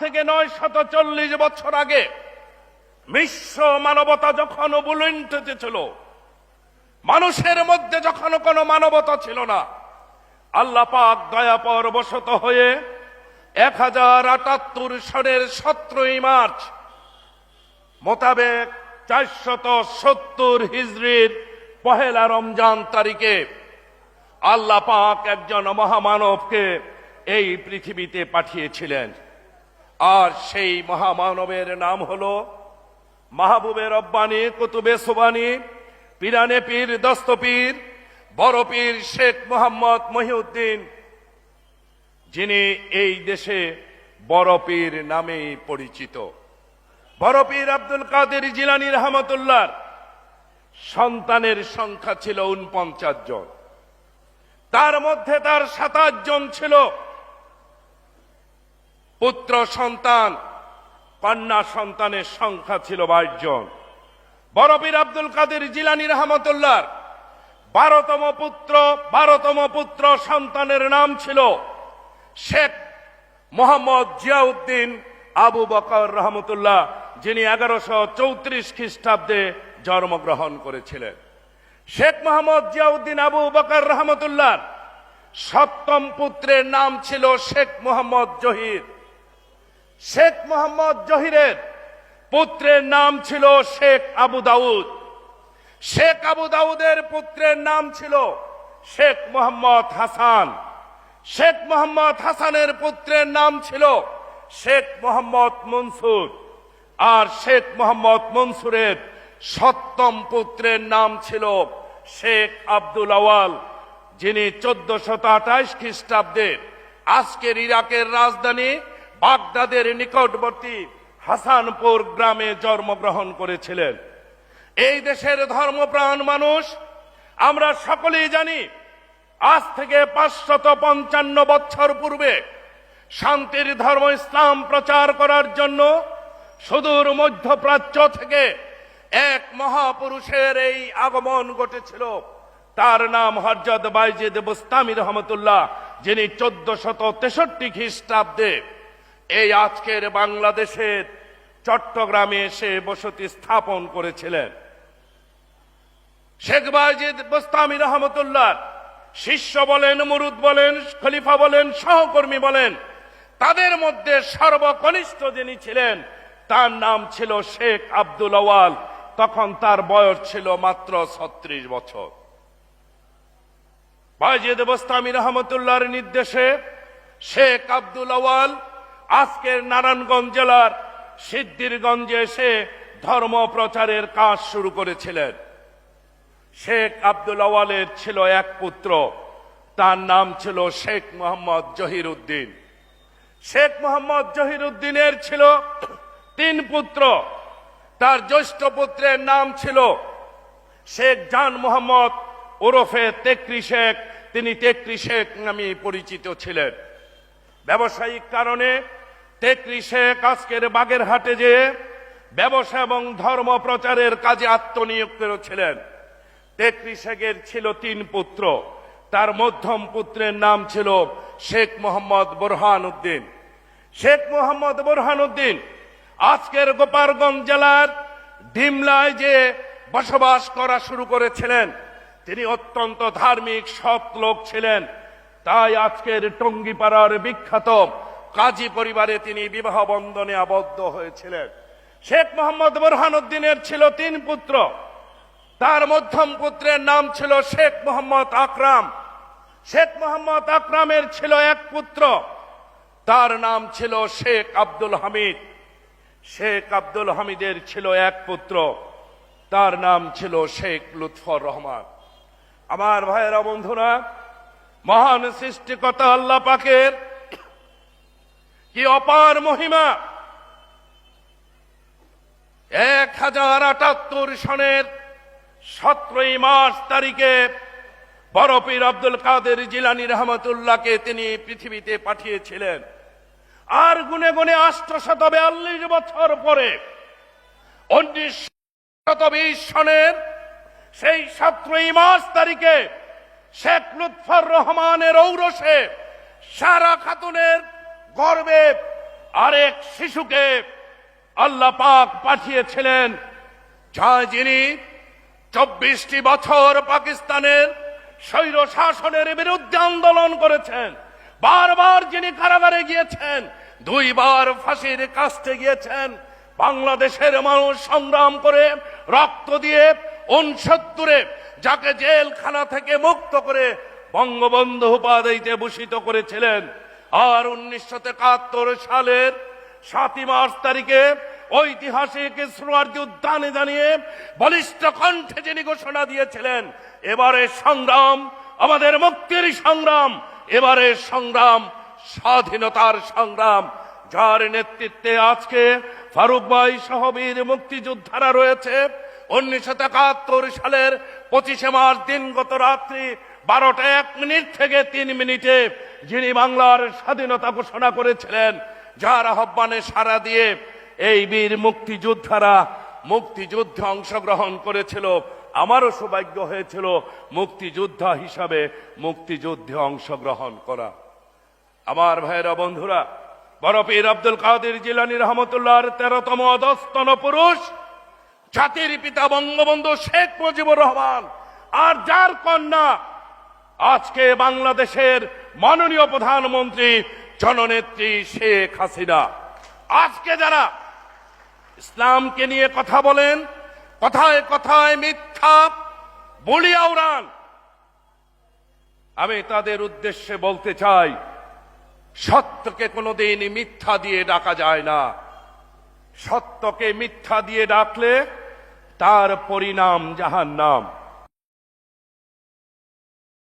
থেকে নয় শত চল্লিশ বছর আগে বিশ্ব মানবতা যখন বুলুন্টতে ছিল মানুষের মধ্যে যখন কোনো মানবতা ছিল না, আল্লাহ পাক দয়া পরবশত হয়ে এক হাজার আটাত্তর সনের সতেরোই মার্চ মোতাবেক চারশত সত্তর হিজড়ির পহেলা রমজান তারিখে আল্লাহ পাক একজন মহামানবকে এই পৃথিবীতে পাঠিয়েছিলেন। আর সেই মহামানবের নাম হল মাহবুবের রব্বানি, কুতুবে সোবানি, পিরানে পীর দস্তপীর বড় পীর শেখ মোহাম্মদ মহিউদ্দিন, যিনি এই দেশে বড় পীর নামেই পরিচিত। বড় পীর আব্দুল কাদের জিলানি রহমতুল্লাহ সন্তানের সংখ্যা ছিল উনপঞ্চাশ জন। তার মধ্যে তার সাতাশ জন ছিল পুত্র সন্তান, কন্যা সন্তানের সংখ্যা ছিল বাইশ জন। বড়পীর আব্দুল কাদের জিলানি রহমতুল্লাহ বারোতম পুত্র বারোতম পুত্র সন্তানের নাম ছিল শেখ মোহাম্মদ জিয়াউদ্দিন আবু বকর রহমতুল্লাহ, যিনি এগারোশো চৌত্রিশ খ্রিস্টাব্দে জন্মগ্রহণ করেছিলেন। শেখ মোহাম্মদ জিয়াউদ্দিন আবু বকর রহমতুল্লাহ সপ্তম পুত্রের নাম ছিল শেখ মোহাম্মদ জহির। শেখ মোহাম্মদ জহিরের পুত্রের নাম ছিল শেখ আবু দাউদ। শেখ আবু দাউদের পুত্রের নাম ছিল শেখ মোহাম্মদ হাসান। শেখ মোহাম্মদ হাসানের পুত্রের নাম ছিল শেখ মোহাম্মদ মনসুর। আর শেখ মোহাম্মদ মনসুরের সপ্তম পুত্রের নাম ছিল শেখ আব্দুল আওয়াল, যিনি চোদ্দশত আঠাইশ খ্রিস্টাব্দে আজকের ইরাকের রাজধানী বাগদাদের নিকটবর্তী হাসানপুর গ্রামে জন্মগ্রহণ করেছিলেন। এই দেশের ধর্মপ্রাণ মানুষ, আমরা সকলেই জানি, আজ থেকে পাঁচশত পঞ্চান্ন বছর পূর্বে শান্তির ধর্ম ইসলাম প্রচার করার জন্য সুদূর মধ্যপ্রাচ্য থেকে এক মহাপুরুষের এই আগমন ঘটেছিল। তার নাম হরজত বাইজিদ বুস্তামি রহমতুল্লাহ, যিনি চোদ্দ শত তেষট্টি খ্রিস্টাব্দে এই আজকের বাংলাদেশের চট্টগ্রামে এসে বসতি স্থাপন করেছিলেন। শেখ বাজিদ বোস্তামি রহমতুল্লাহ, শিষ্য বলেন, মুরুদ বলেন, খলিফা বলেন, সহকর্মী বলেন, তাদের মধ্যে সর্বকনিষ্ঠ যিনি ছিলেন, তার নাম ছিল শেখ আব্দুল আওয়াল। তখন তার বয়স ছিল মাত্র ছত্রিশ বছর। বাজিদ বোস্তামি রহমতুল্লাহর নির্দেশে শেখ আব্দুল আওয়াল আজকের নারায়ণগঞ্জ জেলার সিদ্ধিরগঞ্জে এসে ধর্ম প্রচারের কাজ শুরু করেছিলেন। শেখ আব্দুল আওয়ালের ছিল এক পুত্র, তার নাম ছিল শেখ মোহাম্মদ জহির উদ্দিন শেখ মোহাম্মদ জহির উদ্দিনের ছিল তিন পুত্র, তার জ্যৈষ্ঠ পুত্রের নাম ছিল শেখ জান মোহাম্মদ ওরফে তেকরি শেখ। তিনি তেকরি শেখ নামে পরিচিত ছিলেন। ব্যবসায়িক কারণে তেকরি শেখ আজকের বাগেরহাটে যে ব্যবসা এবং ধর্ম প্রচারের কাজে আত্মনিয়োগ করেছিলেন তেকরি শেখের ছিল তিন পুত্র। তার মধ্যম পুত্রের নাম ছিল শেখ মোহাম্মদ বোরহান উদ্দিন শেখ মোহাম্মদ বোরহান উদ্দিন আজকের গোপালগঞ্জ জেলার ডিমলায় যে বসবাস করা শুরু করেছিলেন, তিনি অত্যন্ত ধার্মিক সৎ লোক ছিলেন। তাই আজকের টঙ্গিপাড়ার বিখ্যাত কাজী পরিবারে তিনি বিবাহ বন্ধনে আবদ্ধ হয়েছিলেন। শেখ মোহাম্মদ বোরহান উদ্দিনের ছিল তিন পুত্র। তার মধ্যম পুত্রের নাম ছিল শেখ মোহাম্মদ আকরাম। শেখ মোহাম্মদ আকরামের ছিল এক পুত্র। তার নাম ছিল শেখ আব্দুল হামিদ। শেখ আব্দুল হামিদের ছিল এক পুত্র। তার নাম ছিল শেখ লুৎফর রহমান। আমার ভাইয়েরা বন্ধুরা, মহান সৃষ্টিকতা আল্লাহ পাকের কি অপার মহিমা? এক হাজার আটাত্তর সনের সতেরোই মার্চ তারিখে বরফির আব্দুল কাদের জিলানি রহমতুল্লাহকে তিনি পৃথিবীতে পাঠিয়েছিলেন। আর গুনে গুনে অষ্টশত বিয়াল্লিশ বছর পরে উনিশ শত বিশ সনের সেই সতেরোই মার্চ তারিখে শেখ লুৎফর রহমানের ঔরসে সারা খাতুনের গর্বে আরেক শিশুকে আল্লাহ পাক পাঠিয়েছিলেন যা যিনি চব্বিশটি বছর পাকিস্তানের স্বৈর শাসনের বিরুদ্ধে আন্দোলন করেছেন, বারবার যিনি কারাগারে গিয়েছেন, দুইবার ফাঁসির কাস্তে গিয়েছেন, বাংলাদেশের মানুষ সংগ্রাম করে রক্ত দিয়ে উনসত্তরে যাকে জেলখানা থেকে মুক্ত করে বঙ্গবন্ধু উপাধিতে ভূষিত করেছিলেন। আর উনিশশো একাত্তর সালের সাতই মার্চ তারিখে ঐতিহাসিক উদ্যানে জানিয়ে বলিষ্ঠ কণ্ঠে যিনি ঘোষণা দিয়েছিলেন, এবারে সংগ্রাম, আমাদের মুক্তির সংগ্রাম, এবারে সংগ্রাম, স্বাধীনতার সংগ্রাম। যার নেতৃত্বে আজকে ফারুক ভাই সহবীর মুক্তিযোদ্ধারা রয়েছে। উনিশশো একাত্তর সালের পঁচিশে মার্চ দিন গত রাত্রি বারোটা এক মিনিট থেকে তিন মিনিটে যিনি বাংলার স্বাধীনতা ঘোষণা করেছিলেন, যার আহ্বানে সারা দিয়ে এই বীর মুক্তিযোদ্ধারা মুক্তিযুদ্ধে অংশগ্রহণ করেছিল, আমারও সৌভাগ্য হয়েছিল মুক্তিযোদ্ধা হিসাবে মুক্তিযুদ্ধে অংশগ্রহণ করা। আমার ভাইয়েরা বন্ধুরা বরফির আব্দুল কাদের জিলানি রহমতুল্লাহর তেরোতম অধস্তন পুরুষ, জাতির পিতা বঙ্গবন্ধু শেখ মুজিবুর রহমান, আর যার কন্যা আজকে বাংলাদেশের মাননীয় প্রধানমন্ত্রী জননেত্রী শেখ হাসিনা। আজকে যারা ইসলামকে নিয়ে কথা বলেন, কথায় কথায় মিথ্যা বলিয়া উড়ান, আমি তাদের উদ্দেশ্যে বলতে চাই, সত্যকে কোনোদিন মিথ্যা দিয়ে ডাকা যায় না। সত্যকে মিথ্যা দিয়ে ডাকলে তার পরিণাম জাহান্নাম।